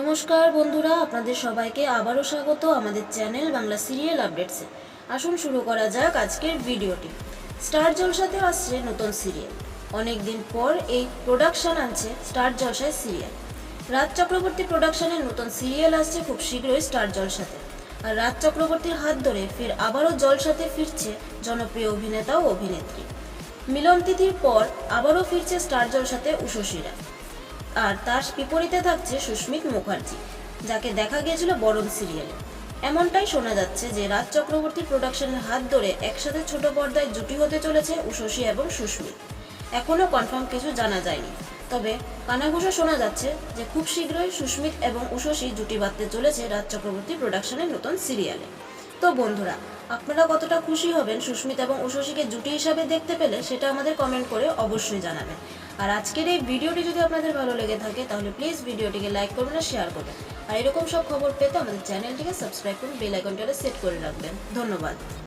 নমস্কার বন্ধুরা, আপনাদের সবাইকে আবারও স্বাগত আমাদের চ্যানেল বাংলা সিরিয়াল আপডেটসে আসুন শুরু করা যাক আজকের ভিডিওটি। স্টার জলসাতে আসছে নতুন সিরিয়াল। অনেক দিন পর এই প্রোডাকশন আনছে স্টার জলসায় সিরিয়াল। রাজ চক্রবর্তী প্রোডাকশনের নতুন সিরিয়াল আসছে খুব শীঘ্রই স্টার জলসাতে। আর রাজ চক্রবর্তীর হাত ধরে ফের আবারও জলসাতে ফিরছে জনপ্রিয় অভিনেতা ও অভিনেত্রী। মিলন তিথির পর আবারও ফিরছে স্টার জলসাতে উষসীরা আর তার বিপরীতে থাকছে সুস্মিত মুখার্জি, যাকে দেখা গিয়েছিল বরণ সিরিয়ালে। এমনটাই শোনা যাচ্ছে যে রাজ চক্রবর্তী প্রোডাকশনের হাত ধরে একসাথে ছোট পর্দায় জুটি হতে চলেছে উষসী এবং সুস্মিত। এখনও কনফার্ম কিছু জানা যায়নি। তবে কানাঘুষো শোনা যাচ্ছে যে খুব শীঘ্রই সুস্মিত এবং উষসী জুটি বাঁধতে চলেছে রাজ চক্রবর্তী প্রোডাকশনের নতুন সিরিয়ালে। তো বন্ধুরা, আপনারা কতটা খুশি হবেন সুস্মিত এবং উষসীকে জুটি হিসাবে দেখতে পেলে সেটা আমাদের কমেন্ট করে অবশ্যই জানাবেন। আর আজকের এই ভিডিওটি যদি আপনাদের ভালো লেগে থাকে, তাহলে প্লিজ ভিডিওটিকে লাইক করবেন আর শেয়ার করবেন। আর এরকম সব খবর পেতে আমাদের চ্যানেলটিকে সাবস্ক্রাইব করুন বেল আইকনটা সেট করে রাখবেন। ধন্যবাদ।